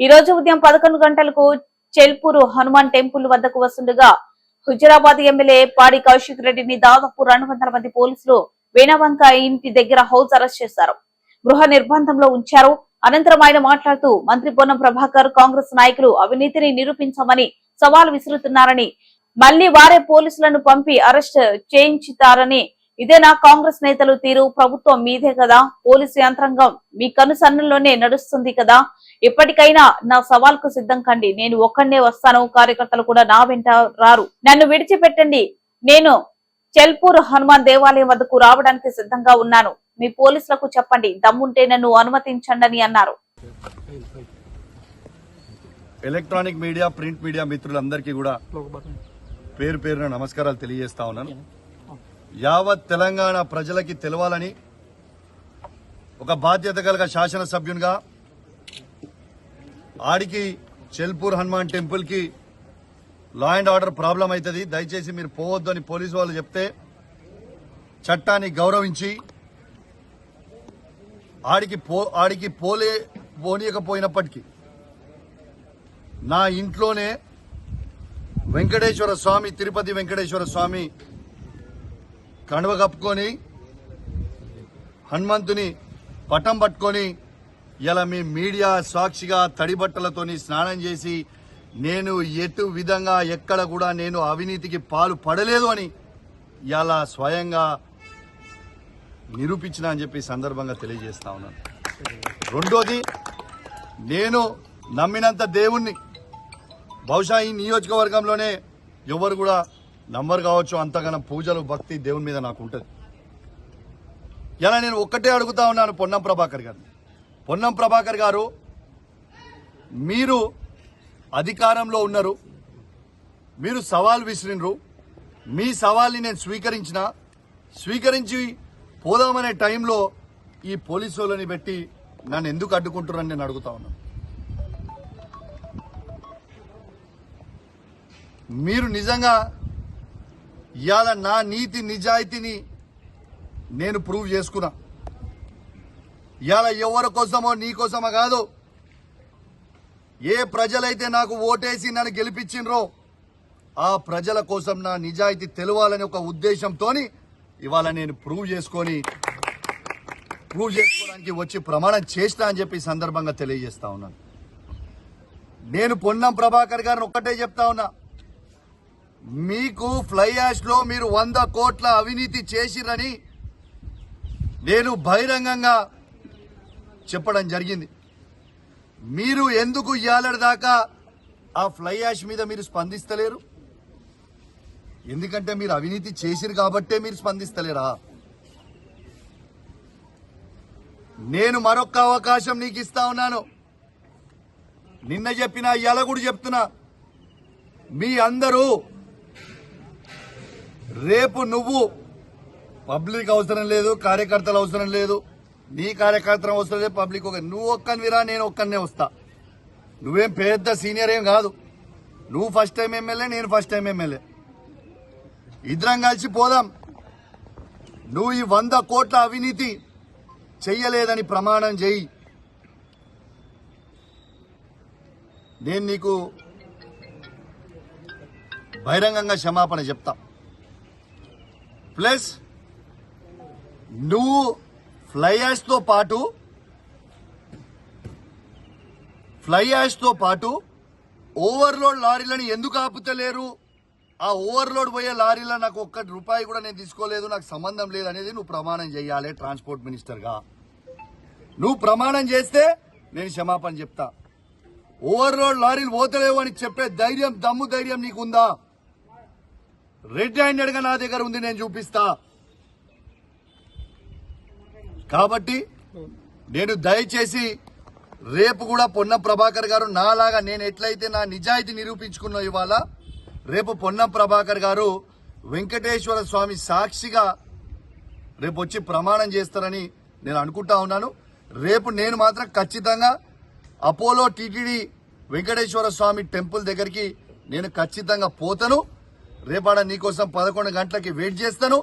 ఈ రోజు ఉదయం పదకొండు గంటలకు చెల్పూరు హనుమాన్ టెంపుల్ వద్దకు వస్తుండగా హుజరాబాద్ ఎమ్మెల్యే పాడి కౌశిక్ రెడ్డిని దాదాపు రెండు వందల మంది పోలీసులు వేణవంక ఇంటి దగ్గర హౌస్ అరెస్ట్ చేశారు. గృహ నిర్బంధంలో ఉంచారు. అనంతరం ఆయన మాట్లాడుతూ మంత్రి పొన్నం ప్రభాకర్ కాంగ్రెస్ నాయకులు అవినీతిని నిరూపించమని సవాల్ విసురుతున్నారని మళ్ళీ వారే పోలీసులను పంపి అరెస్ట్ చేయించుతారని ఇదేనా కాంగ్రెస్ నేతలు తీరు? ప్రభుత్వం మీదే కదా. పోలీసు యంత్రాంగం మీ కనుసన్నల్లోనే నడుస్తుంది కదా. ఎప్పటికైనా నా సవాల్కు సిద్ధం కండి. నేను ఒక్కడే వస్తాను. కార్యకర్తలు కూడా నా వెంట రారు. నన్ను విడిచిపెట్టండి. నేను చెల్పూర్ హనుమాన్ దేవాలయం వద్దకు రావడానికి సిద్ధంగా ఉన్నాను. మీ పోలీసులకు చెప్పండి. దమ్ముంటే నన్ను అనుమతించండి అని అన్నారు. ఎలక్ట్రానిక్ మీడియా ప్రింట్ మీడియా మిత్రులందరికీ కూడా పేరు పేరున నమస్కారాలు తెలియజేస్తా ఉన్నాను. యావత్ తెలంగాణ ప్రజలకి తెలవాలని ఒక బాధ్యత కలగ శాసనసభ్యునిగా ఆడికి చెల్పూర్ హనుమాన్ టెంపుల్కి లా అండ్ ఆర్డర్ ప్రాబ్లం అవుతుంది దయచేసి మీరు పోవద్దు అని పోలీసు వాళ్ళు చెప్తే చట్టాన్ని గౌరవించి ఆడికి పో ఆడికి పోలే పోనీయకపోయినప్పటికీ నా ఇంట్లోనే వెంకటేశ్వర స్వామి తిరుపతి వెంకటేశ్వర స్వామి కండువ కప్పుకొని హనుమంతుని పటం పట్టుకొని ఇలా మీ మీడియా సాక్షిగా తడి బట్టలతోని స్నానం చేసి నేను ఎటు విధంగా ఎక్కడ కూడా నేను అవినీతికి పాలు పడలేదు అని ఇలా స్వయంగా నిరూపించిన అని చెప్పి సందర్భంగా తెలియజేస్తా ఉన్నాను. రెండోది నేను నమ్మినంత దేవుణ్ణి. బహుశా ఈ నియోజకవర్గంలోనే ఎవరు కూడా నంబర్ కావచ్చు అంతగానం పూజలు భక్తి దేవుని మీద నాకు ఉంటుంది. ఇలా నేను ఒక్కటే అడుగుతా ఉన్నాను పొన్నం ప్రభాకర్ గారిని. పొన్నం ప్రభాకర్ గారు మీరు అధికారంలో ఉన్నారు మీరు సవాల్ విసిరినరు మీ సవాల్ని నేను స్వీకరించిన స్వీకరించి పోదామనే టైంలో ఈ పోలీసు వాళ్ళని పెట్టి నన్ను ఎందుకు అడ్డుకుంటున్నారని నేను అడుగుతా ఉన్నాను. మీరు నిజంగా ఇవాళ నా నీతి నిజాయితీని నేను ప్రూవ్ చేసుకున్నా. ఇవాళ ఎవరి కోసమో నీ కోసమో కాదు. ఏ ప్రజలైతే నాకు ఓటేసి నన్ను గెలిపించిండ్రో ఆ ప్రజల కోసం నా నిజాయితీ తెలవాలని ఒక ఉద్దేశంతోని ఇవాళ నేను ప్రూవ్ చేసుకొని ప్రూవ్ చేసుకోవడానికి వచ్చి ప్రమాణం చేస్తా అని చెప్పి సందర్భంగా తెలియజేస్తా ఉన్నాను. నేను పొన్నం ప్రభాకర్ గారిని ఒక్కటే చెప్తా ఉన్నా. మీకు ఫ్లై యాష్లో మీరు వంద కోట్ల అవినీతి చేసిరని నేను బహిరంగంగా చెప్పడం జరిగింది. మీరు ఎందుకు ఇయ్యాలడి దాకా ఆ ఫ్లై యాష్ మీద మీరు స్పందిస్తలేరు? ఎందుకంటే మీరు అవినీతి చేసిరు కాబట్టే మీరు స్పందిస్తలేరా? నేను మరొక్క అవకాశం నీకు ఇస్తా ఉన్నాను. నిన్న చెప్పిన ఇవాళ కూడా చెప్తున్నా. మీ అందరూ రేపు నువ్వు పబ్లిక్ అవసరం లేదు కార్యకర్తలు అవసరం లేదు నీ కార్యకర్తలు అవసరం లేదు పబ్లిక్ ఒక నువ్వు ఒక్కనివిరా నేను ఒక్కనే వస్తా. నువ్వేం పెద్ద సీనియర్ ఏం కాదు. నువ్వు ఫస్ట్ టైం ఎమ్మెల్యే నేను ఫస్ట్ టైం ఎమ్మెల్యే. ఇద్దరం కలిసి పోదాం. నువ్వు ఈ వంద కోట్ల అవినీతి చెయ్యలేదని ప్రమాణం చెయ్యి. నేను నీకు బహిరంగంగా క్షమాపణ చెప్తా. ప్లస్ నువ్వు ఫ్లై యాష్తో పాటు ఫ్లై యాష్ పాటు ఓవర్లోడ్ లారీలను ఎందుకు ఆపుతలేరు? ఆ ఓవర్లోడ్ పోయే లారీలో నాకు ఒక్క రూపాయి కూడా నేను తీసుకోలేదు నాకు సంబంధం లేదు అనేది నువ్వు ప్రమాణం చేయాలి ట్రాన్స్పోర్ట్ మినిస్టర్గా. నువ్వు ప్రమాణం చేస్తే నేను క్షమాపణ చెప్తా. ఓవర్లోడ్ లారీలు పోతలేవు అని చెప్పే ధైర్యం దమ్ము ధైర్యం నీకుందా? రెడ్ హ్యాండెడ్గా నా దగ్గర ఉంది నేను చూపిస్తా. కాబట్టి నేను దయచేసి రేపు కూడా పొన్నం ప్రభాకర్ గారు నాలాగా నేను ఎట్లయితే నా నిజాయితీ నిరూపించుకున్నా ఇవాళ రేపు పొన్నం ప్రభాకర్ గారు వెంకటేశ్వర స్వామి సాక్షిగా రేపు వచ్చి ప్రమాణం చేస్తారని నేను అనుకుంటా ఉన్నాను. రేపు నేను మాత్రం ఖచ్చితంగా Apollo TTD Venkateswara Swami temple దగ్గరికి నేను ఖచ్చితంగా పోతాను. రేపాడ నీకోసం పదకొండు గంటలకి వెయిట్ చేస్తాను.